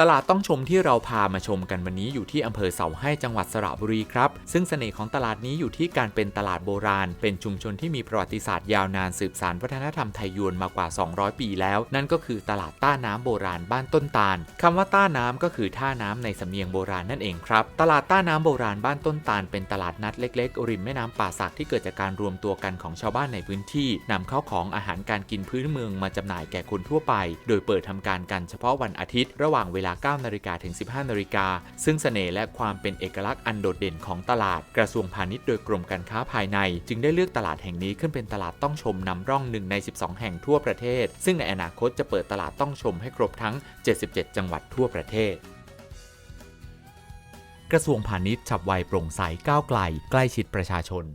ตลาดต้องชมที่เราพามาชมกันวันนี้อยู่ที่อำเภอเสาให้จังหวัดสระบุรีครับ ซึ่งเสน่ห์ของตลาดนี้อยู่ที่การเป็นตลาดโบราณ เป็นชุมชนที่มีประวัติศาสตร์ยาวนานสืบสานวัฒนธรรมไทยยวนมากว่า 200 ปีแล้ว นั่นก็คือตลาดต้าน้ำโบราณบ้านต้นตาลคำว่าต้าน้ำก็คือท่าน้ำในสำเนียงโบราณนั่นเองครับ ตลาดต้าน้ำโบราณบ้านต้นตาลเป็นตลาดนัดเล็กๆ ริมแม่น้ำป่าสักที่เกิดจากการรวมตัวกันของชาวบ้านในพื้นที่นำเข้าของอาหารการกินพื้นเมืองมาจำหน่ายแก่คนทั่วไป โดยเปิดทำการกันเฉพาะวันอาทิตย์ระหว่างเวลาลา 9 นาฬิกาถึง 15 นาฬิกา ซึ่งเสน่ห์และความเป็นเอกลักษณ์อันโดดเด่นของตลาดกระทรวงพาณิชย์โดยกรมการค้าภายใน จึงได้เลือกตลาดแห่งนี้ขึ้นเป็นตลาดต้องชมนำร่องหนึ่งใน 12 แห่งทั่วประเทศ ซึ่งในอนาคตจะเปิดตลาดต้องชมให้ครบทั้ง 77 จังหวัดทั่วประเทศกระทรวงพาณิชย์ฉับไวโปร่งใสก้าวไกล ใกล้ชิดประชาชน